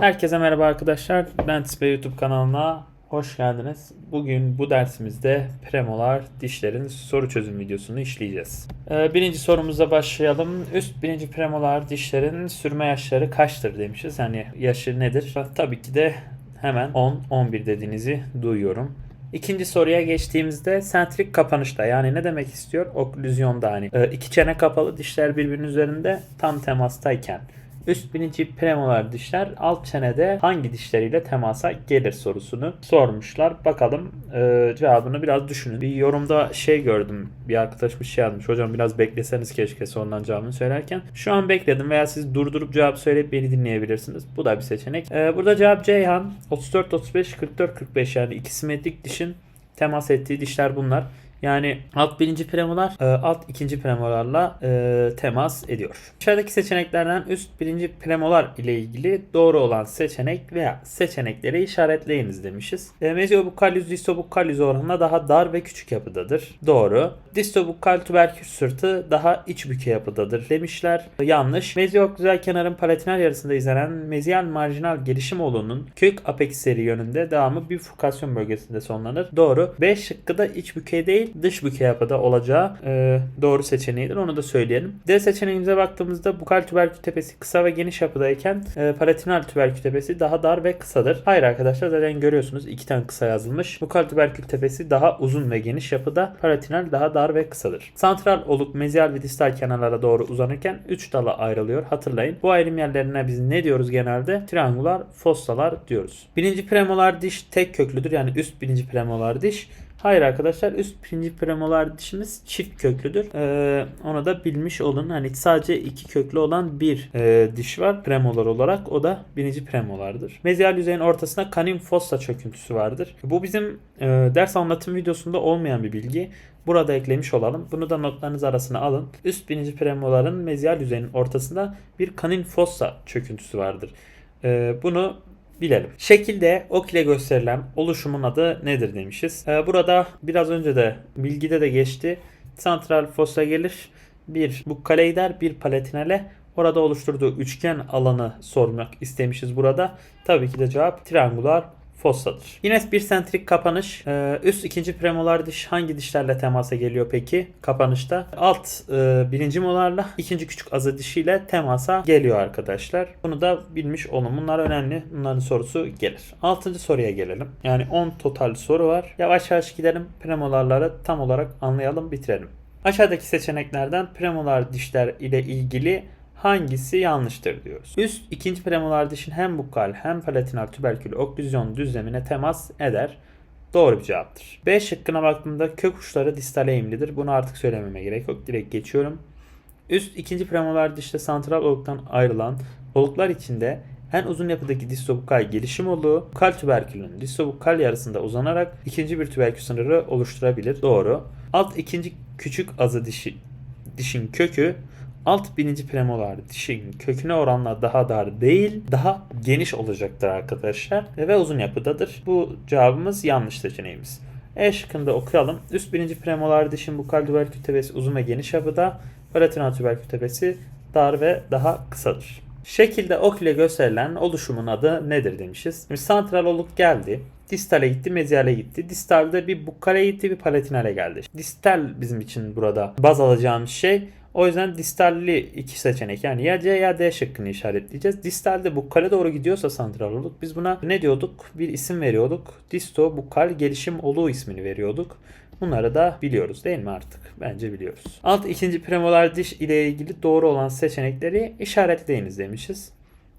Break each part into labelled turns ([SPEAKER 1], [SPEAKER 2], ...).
[SPEAKER 1] Herkese merhaba arkadaşlar. Dentist Bey YouTube kanalına hoş geldiniz. Bugün bu dersimizde premolar dişlerin soru çözüm videosunu işleyeceğiz. Ee, birinci sorumuzla başlayalım. Üst birinci premolar dişlerin sürme yaşları kaçtır demişiz. Yani yaşı nedir? Tabii ki de hemen 10-11 dediğinizi duyuyorum. İkinci soruya geçtiğimizde sentrik kapanışta yani ne demek istiyor? Oklüzyonda hani e, iki çene kapalı dişler birbirinin üzerinde tam temastayken Üst birinci premolar dişler alt çenede hangi dişleriyle temasa gelir sorusunu sormuşlar. Bakalım e, cevabını biraz düşünün. Bir yorumda şey gördüm. Bir arkadaş bir şey yazmış. Hocam biraz bekleseniz keşke sondan cevabını söylerken. Şu an bekledim veya siz durdurup cevap söyleyip beni dinleyebilirsiniz. Bu da bir seçenek. E, burada cevap Ceyhan. 34 35 44 45 yani iki simetrik dişin temas ettiği dişler bunlar. Yani alt birinci premolar e, alt ikinci premolarla e, temas ediyor. Aşağıdaki seçeneklerden üst birinci premolar ile ilgili doğru olan seçenek veya seçenekleri işaretleyiniz demişiz. E, Meziobucalius distobucalius oranla daha dar ve küçük yapıdadır. Doğru. Distobukal tüberkül sırtı daha iç büke yapıdadır demişler. Yanlış. Mezioklüzel kenarın palatinal yarısında izlenen mezial marjinal gelişim olunun kök apeksleri yönünde devamı bifurkasyon bölgesinde sonlanır. Doğru. B şıkkı da iç büke değil dış büke yapıda olacağı e, doğru seçeneğidir. Onu da söyleyelim. D seçeneğimize baktığımızda bukal tüberkül tepesi kısa ve geniş yapıdayken e, palatinal tüberkül tepesi daha dar ve kısadır. Hayır arkadaşlar zaten görüyorsunuz iki tane kısa yazılmış. Bukal tüberkül tepesi daha uzun ve geniş yapıda, palatinal daha dar ve kısadır. Santral oluk mezial ve distal kenarlara doğru uzanırken 3 dala ayrılıyor. Hatırlayın. Bu ayrım yerlerine biz ne diyoruz genelde? Triangular fossalar diyoruz. Birinci premolar diş tek köklüdür. Yani üst birinci premolar diş. Hayır arkadaşlar üst birinci premolar dişimiz çift köklüdür. Ee, onu da bilmiş olun. Hani sadece iki köklü olan bir e, diş var premolar olarak. O da birinci premolardır. Mezial yüzeyin ortasında kanin fossa çöküntüsü vardır. Bu bizim e, ders anlatım videosunda olmayan bir bilgi. Burada eklemiş olalım. Bunu da notlarınız arasına alın. Üst birinci premoların mezial yüzeyinin ortasında bir kanin fossa çöküntüsü vardır. Ee, bunu bilelim. Şekilde ok ile gösterilen oluşumun adı nedir demişiz. Ee, burada biraz önce de bilgide de geçti. Santral fossa gelir. Bir bu kaleider bir palatinale orada oluşturduğu üçgen alanı sormak istemişiz burada. Tabii ki de cevap triangular fossadır. Yine bir sentrik kapanış. Ee, üst ikinci premolar diş hangi dişlerle temasa geliyor peki kapanışta? Alt e, birinci molarla ikinci küçük azı dişiyle temasa geliyor arkadaşlar. Bunu da bilmiş olun. Bunlar önemli. Bunların sorusu gelir. Altıncı soruya gelelim. Yani 10 total soru var. Yavaş yavaş gidelim. Premolarları tam olarak anlayalım bitirelim. Aşağıdaki seçeneklerden premolar dişler ile ilgili hangisi yanlıştır diyoruz. Üst ikinci premolar dişin hem bukal hem palatinal tüberkül oklüzyon düzlemine temas eder. Doğru bir cevaptır. B şıkkına baktığımda kök uçları distal eğimlidir. Bunu artık söylememe gerek yok. Direkt geçiyorum. Üst ikinci premolar dişte santral oluktan ayrılan oluklar içinde en uzun yapıdaki distobukal gelişim oluğu bukal tüberkülün distobukal yarısında uzanarak ikinci bir tüberkül sınırı oluşturabilir. Doğru. Alt ikinci küçük azı dişi, dişin kökü alt birinci premolar dişin köküne oranla daha dar değil, daha geniş olacaktır arkadaşlar ve uzun yapıdadır. Bu cevabımız yanlış seçeneğimiz. E şıkkında okuyalım. Üst birinci premolar dişin bukal tüberkül tepesi uzun ve geniş yapıda, palatinal tüberkül tepesi dar ve daha kısadır. Şekilde ok ile gösterilen oluşumun adı nedir demişiz. Şimdi santral oluk geldi. Distale gitti, meziale gitti. Distalde bir bukale gitti, bir palatinale geldi. Distal bizim için burada baz alacağımız şey o yüzden distalli iki seçenek yani ya C ya D şıkkını işaretleyeceğiz. Distalde bukale doğru gidiyorsa santral oluk biz buna ne diyorduk? Bir isim veriyorduk. Disto bukal gelişim oluğu ismini veriyorduk. Bunları da biliyoruz değil mi artık? Bence biliyoruz. Alt ikinci premolar diş ile ilgili doğru olan seçenekleri işaretleyiniz demişiz.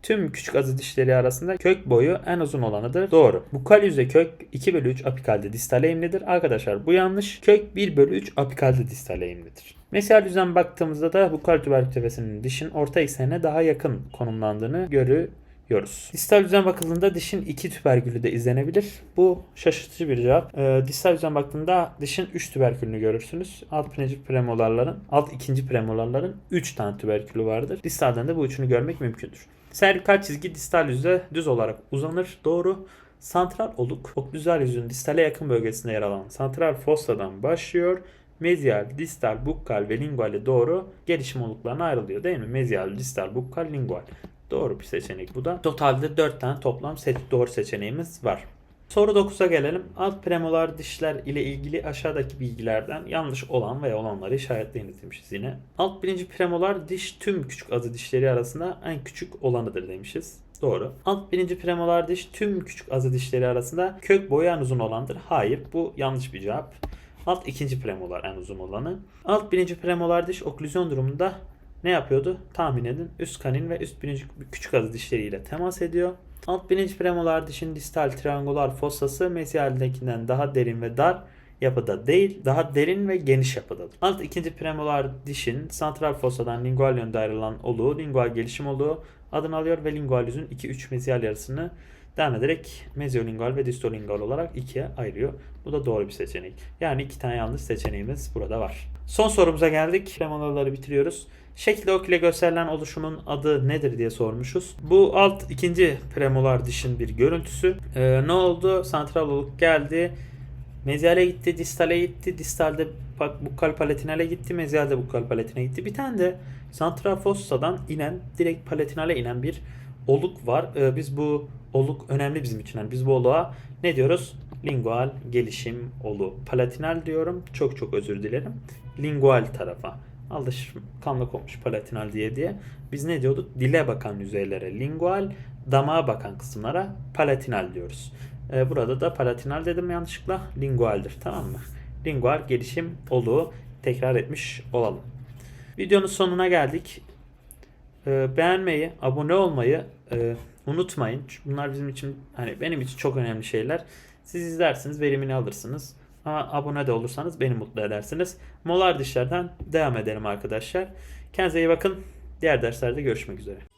[SPEAKER 1] Tüm küçük azı dişleri arasında kök boyu en uzun olanıdır. Doğru. Bukal yüzey kök 2 bölü 3 apikalde distal eğimlidir. Arkadaşlar bu yanlış. Kök 1 bölü 3 apikalde distal eğimlidir. Mesela düzen baktığımızda da bukal tüberkül tepesinin dişin orta eksenine daha yakın konumlandığını görüyoruz. Distal düzen bakıldığında dişin iki tüberkülü de izlenebilir. Bu şaşırtıcı bir cevap. E, distal düzen baktığında dişin 3 tüberkülünü görürsünüz. Alt birinci premolarların, alt ikinci premolarların 3 tane tüberkülü vardır. Distalden de bu üçünü görmek mümkündür. Servikal çizgi distal yüzde düz olarak uzanır. Doğru. Santral oluk oklüzal yüzün distale yakın bölgesinde yer alan santral fossadan başlıyor. Mezyal, distal, bukkal ve linguale doğru gelişim oluklarına ayrılıyor değil mi? Mezyal, distal, bukkal, lingual. Doğru bir seçenek bu da. Totalde 4 tane toplam set doğru seçeneğimiz var. Soru 9'a gelelim. Alt premolar dişler ile ilgili aşağıdaki bilgilerden yanlış olan veya olanları işaretleyiniz demişiz yine. Alt birinci premolar diş tüm küçük azı dişleri arasında en küçük olanıdır demişiz. Doğru. Alt birinci premolar diş tüm küçük azı dişleri arasında kök boyu en uzun olandır. Hayır bu yanlış bir cevap. Alt ikinci premolar en uzun olanı. Alt birinci premolar diş oklüzyon durumunda ne yapıyordu? Tahmin edin. Üst kanin ve üst birinci küçük azı dişleriyle temas ediyor. Alt birinci premolar dişin distal triangular fossası mesialdekinden daha derin ve dar yapıda değil, daha derin ve geniş yapıdadır. Alt ikinci premolar dişin santral fossadan lingual yönde ayrılan oluğu, lingual gelişim oluğu adını alıyor ve lingual yüzün 2-3 mesial yarısını devam ederek meziolingual ve distolingual olarak ikiye ayırıyor. Bu da doğru bir seçenek. Yani iki tane yanlış seçeneğimiz burada var. Son sorumuza geldik. Premolarları bitiriyoruz. Şekilde ok ile gösterilen oluşumun adı nedir diye sormuşuz. Bu alt ikinci premolar dişin bir görüntüsü. Ee, ne oldu? Santral oluk geldi. Mezyale gitti, distale gitti. Distalde bak bukal palatinale gitti. Mezyalde bukal palatine gitti. Bir tane de santral fossadan inen, direkt palatinale inen bir oluk var. Ee, biz bu oluk önemli bizim için. Yani biz bu oluğa ne diyoruz? Lingual gelişim olu. Palatinal diyorum. Çok çok özür dilerim. Lingual tarafa. Alışkanlık olmuş palatinal diye diye. Biz ne diyorduk? Dile bakan yüzeylere lingual, damağa bakan kısımlara palatinal diyoruz. Ee, burada da palatinal dedim yanlışlıkla. Lingualdir tamam mı? Lingual gelişim oluğu tekrar etmiş olalım. Videonun sonuna geldik. Ee, beğenmeyi, abone olmayı e, unutmayın. Çünkü Bunlar bizim için hani benim için çok önemli şeyler. Siz izlersiniz, verimini alırsınız. Ama abone de olursanız beni mutlu edersiniz. Molar dişlerden devam edelim arkadaşlar. Kendinize iyi bakın. Diğer derslerde görüşmek üzere.